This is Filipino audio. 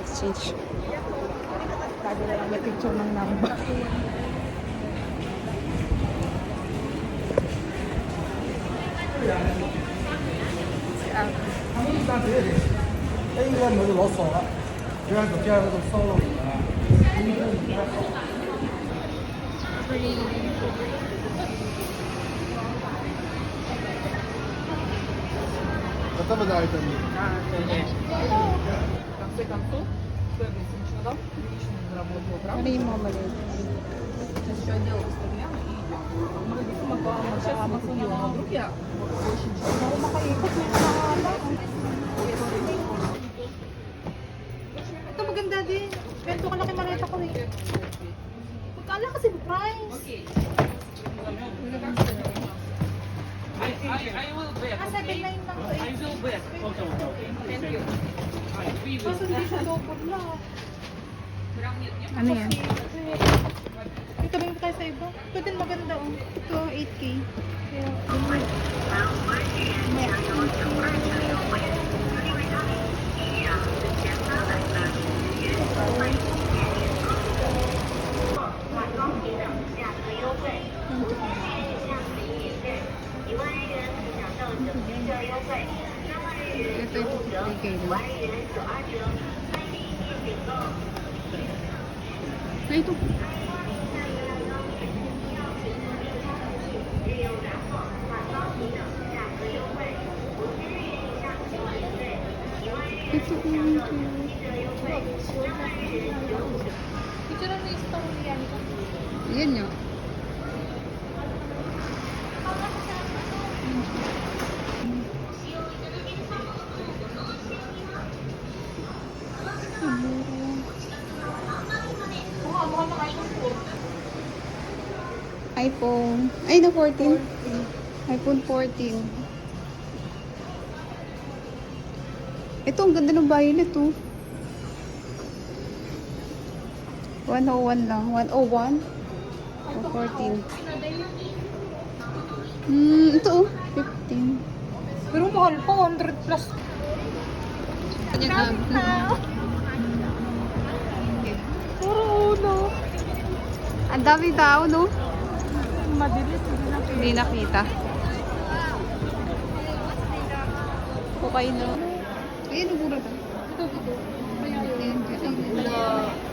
exchange. Bago na lang may picture ng number. si Al. Ang mga dati, ay ilan mo yung loso ka? Diyan ko, diyan ko, solo. Ang mga. cream. Atamadı haritamı. Ha, öyle. Конце концов, стоимость чемодана прилично заработала, правда? Рима, Все дело постоянно и идет. Мы могла, сейчас мы вдруг я очень... guys. Okay. I, I, I will bet. Nasa okay? deadline. I will bet. Okay, okay. Thank you. Basta hindi siya tupod na. Ano yan? Ito ba tayo sa iba? Ito din maganda oh. Ito 8K. Kaya, yeah. Yung 50k lang. Ay, ito. Ito yung picture na yung story yan. Yan yun. iPhone. Ay, na 14. iPhone 14. Ito, ang ganda ng violet, oh. 101 lang. 101? O 14. Hmm, ito, oh. 15. Pero mahal pa, 100 plus. Ah. Puro uno. Ang dami tao, no? Madilis, hindi na Hindi nakita. Okay, no? Ayun, to. Ito, ito. Ayun, ayun.